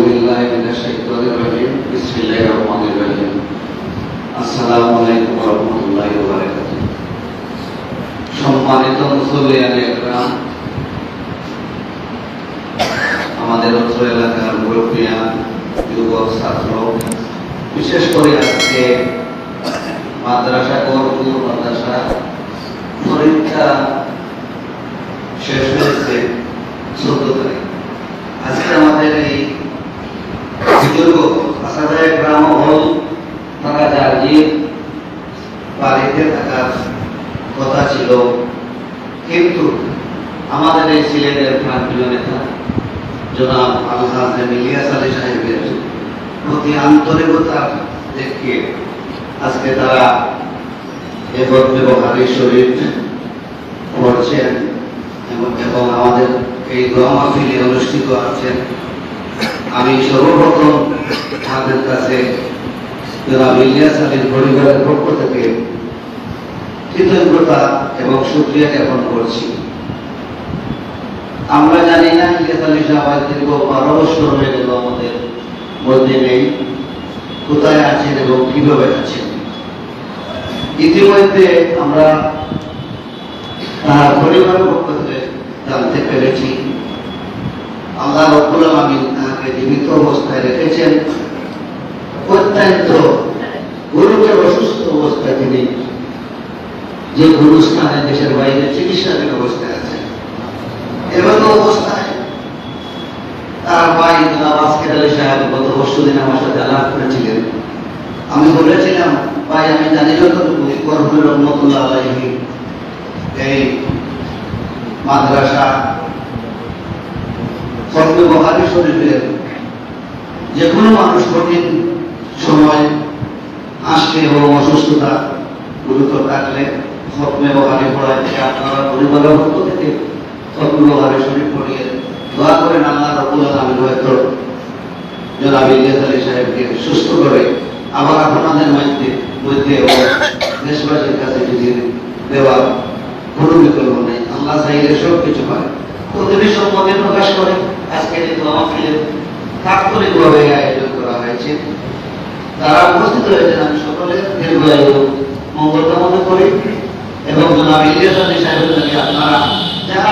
بالله من الشيطان الرجيم بسم الله الرحمن الرحيم السلام عليكم ورحمة الله وبركاته সম্মানিত মুসলিয়ান একরাম আমাদের অত্র এলাকার মুরব্বিয়ান যুবক ছাত্র বিশেষ করে আজকে মাদ্রাসা গরপুর মাদ্রাসা পরীক্ষা শেষ হয়েছে চোদ্দ আমাদের এই সিলেটের প্রান্তীয় নেতা, জনাব আলহাজ ইলিয়াস আলী সাহেবের প্রতি আন্তরিকতা দেখিয়ে আজকে তারা এবার ব্যবহারের শরীর করছেন এবং এবং আমাদের এই মাহফিলে অনুষ্ঠিত আছেন। আমি সর্বপ্রথম তাদের কাছে জনাব ইলিয়াস আলীর পরিবারের পক্ষ থেকে কৃতজ্ঞতা এবং সুক্রিয়া জ্ঞাপন করছি। আমরা জানি না সাহেব আজ দীর্ঘ বারো বছর হয়ে গেল আমাদের মধ্যে নেই। কোথায় আছেন এবং কীভাবে আছেন ইতিমধ্যে আমরা তার পরিবারের পক্ষ থেকে জানতে পেরেছি। আল্লাহ রব্বুল আলামিন তাকে জীবিত অবস্থায় রেখেছেন। অত্যন্ত গুরুতর অসুস্থ অবস্থায় তিনি যে গুরুস্থানে দেশের বাইরে চিকিৎসাধীন অবস্থায় এমন অবস্থায় তার ভাই আসকের আলী সাহেব গত পরশু দিন আমার সাথে আলাপ করেছিলেন। আমি বলেছিলাম, ভাই, আমি জানি যতটুকু করবুল রহমতুল্লাহ এই মাদ্রাসা ফর্মে বহারি শরীফের যে কোনো মানুষ কঠিন সময় আসলে এবং অসুস্থতা গুরুতর থাকলে ফর্মে বহারি পড়াইতে আপনারা পরিবারের পক্ষ থেকে বহারি শরীফ পড়িয়ে দোয়া করেন আল্লাহ রবুল আলমী হয়তো জনাব ইলিয়াস সাহেবকে সুস্থ করে আবার আপনাদের মধ্যে মধ্যে দেশবাসীর কাছে যদি দেওয়ার কোনো বিকল্প নেই আল্লাহ চাইলে সব কিছু পারে তো তিনি সম্মতি প্রকাশ করে। আজকে যেহেতু আমাকে তাৎক্ষণিকভাবে আয়োজন করা হয়েছে, তারা উপস্থিত হয়েছেন আমি সকলে দীর্ঘায়ু। মঙ্গল কামনা করি। এবং জনাব ইলিয়াস আলী আপনারা যারা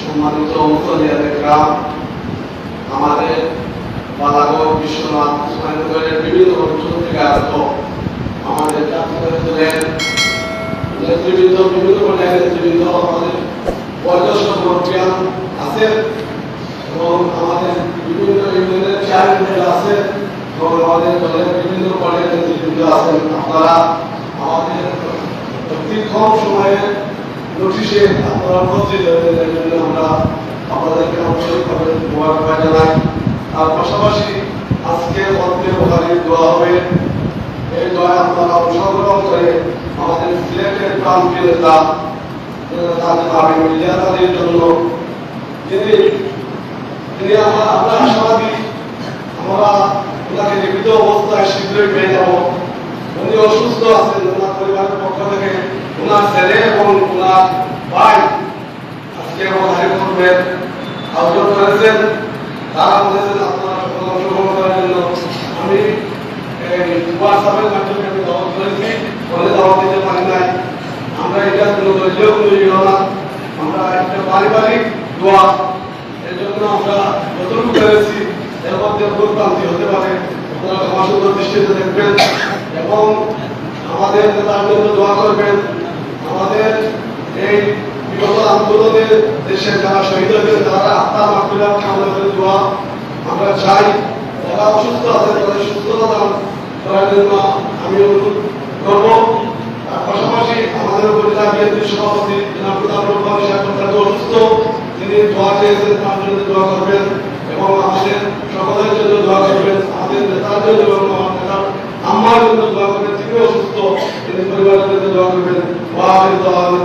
সম্মানিত আমাদের বালাগঞ্জ বিশ্বনাথ বিভিন্ন অঞ্চল থেকে আগত আমাদের জাতীয় নেতৃবৃন্দ, বিভিন্ন পর্যায়ের নেতৃবৃন্দ, আমাদের বয়োজ্যেষ্ঠ মুরব্বিয়ান আছেন এবং আমাদের বিভিন্ন ইউনিয়নের চেয়ারম্যান আছেন এবং আমাদের দলের বিভিন্ন পর্যায়ের নেতৃবৃন্দ আছেন। আপনারা আমাদের দীর্ঘম সময়ের নোটিশে আপনারা হয়েছেন জন্য আমরা আপনাদেরকে আন্তরিকভাবে মোবারকবাদ জানাই। তার পাশাপাশি আজকে অন্তে বোখারি দোয়া হবে। এই দোয়ায় আপনারা অংশগ্রহণ করে আমাদের সিলেটের প্রান্তীয় নেতা ইলিয়াস জন্য। তিনি আমরা আমরা আশাবাদী, আমরা ওনাকে জীবিত অবস্থায় শীঘ্রই পেয়ে যাব। উনি অসুস্থ আছেন, ওনার পরিবারের পক্ষ থেকে। ওনার ছেলে এবং ওনার ভাই, আজকে আমাদের করবেন আয়োজন করেছেন। তারা বলেছেন, আপনারা অংশগ্রহণ করার জন্য আমি হোয়াটসঅ্যাপের মাধ্যমে আমি দাওয়াত করেছি, বলে দাওয়াত দিতে পারি নাই। আমরা এটা কোনো দলীয় কোনো না আমরা একটা পারিবারিক দোয়া, এর জন্য আমরা যতটুকু পেরেছি, এর মধ্যে ভুল প্রান্তি হতে পারে। আপনারা ক্ষমাসুন্দর দৃষ্টিতে দেখবেন এবং আমাদের নেতার জন্য দোয়া করবেন। আমাদের এই বিগত আন্দোলনে দেশের যারা শহীদ হয়েছেন তারা আত্মা মাফিরা কামনা করে দোয়া। আমরা চাই যারা অসুস্থ আছে, তাদের সুস্থতা দান করার জন্য আমি অনুরোধ করব। তার পাশাপাশি আমাদের আমাদের উপজেলা বিএনপি সভাপতি জনাব প্রতাপ রহমান সাহেব অসুস্থ, তিনি দোয়া চেয়েছেন, তার জন্য দোয়া করবেন এবং আমাদের সকলের জন্য দোয়া করবেন, আমাদের নেতার জন্য এবং আমার জন্য দোয়া করবেন তিনি অসুস্থ, তিনি পরিবারের জন্য দোয়া করবেন। আসসালামু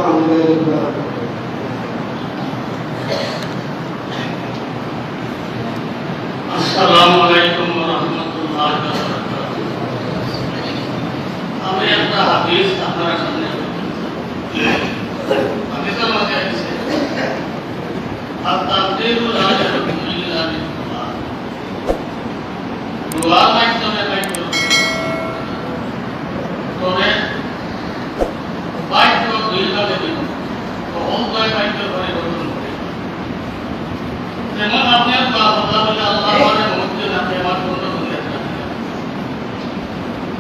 আলাইকুম রাহমাতুল্লাহি ওয়া বারাকাতুহু আমি একটা হাদিস আপনার সামনে হাদিসের মধ্যে আছে আত-তাকদীরু লা ইয়াকুনু ইল্লা বিল্লাহ দোয়া মাধ্যমে বাক্য তবে বাক্য দুই ভাগে দিব অহংকার বাক্য পরিবর্তন করে যেমন আপনার বা কথা বলে আল্লাহ বলে মধ্যে রাখে আমার কোনো দুনিয়া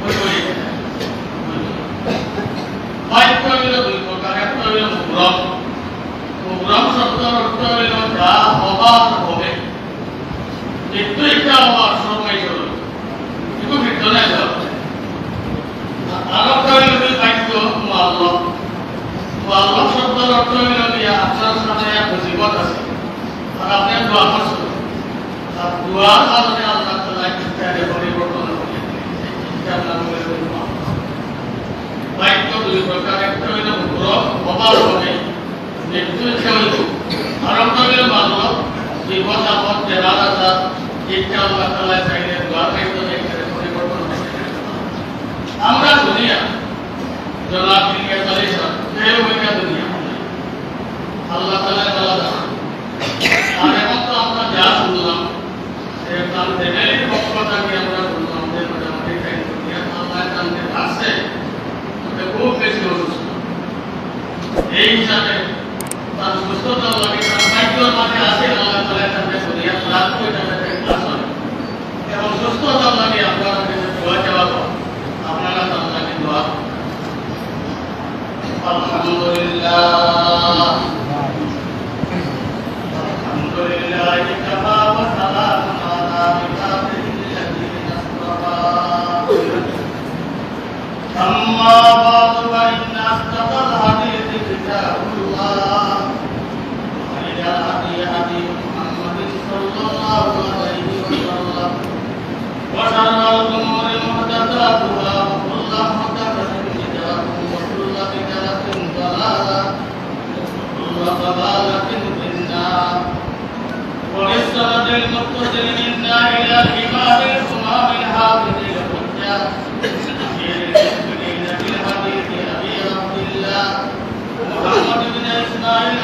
ওই ওই বাক্য হইল দুই প্রকার একটা হইল মুগ্রম মুগ্রম শব্দের অর্থ হইল যা হবার হবে একটু একটা হবার সময় চলবে কিন্তু বিদ্যুৎ যাবে আর একটা হইল দুই বাক্য মাল্লক মাল্লক শব্দের অর্থ হইল যে আপনার সামনে এক মুসিবত আছে আর আপনি দোয়া করছেন। আর দোয়ার আমরা দুনিয়া, জনাব দিকে চলে কেউ এটা দুনিয়া আল্লাহ তাআলা বলা আর এখন তো আমরা যা শুনলাম সে তার ফ্যামিলির পক্ষ থেকে আমরা শুনলাম যে মোটামুটি টাইম করিয়া আল্লাহ তাকে আসছে ওটা খুব বেশি অসুস্থ এই হিসাবে তার সুস্থতা লাগে তার ভাগ্যর মাঝে আসে আল্লাহ তালা তাদের সরিয়া লাভ করে ক্লাস হবে এবং সুস্থতা লাগে আপনারা কাছে দোয়া চাওয়া আপনারা তার লাগে দোয়া আলহামদুলিল্লাহ وللسند المتصل منا إلى الحافظ بالحديث أبي عبد الله محمد بن إسماعيل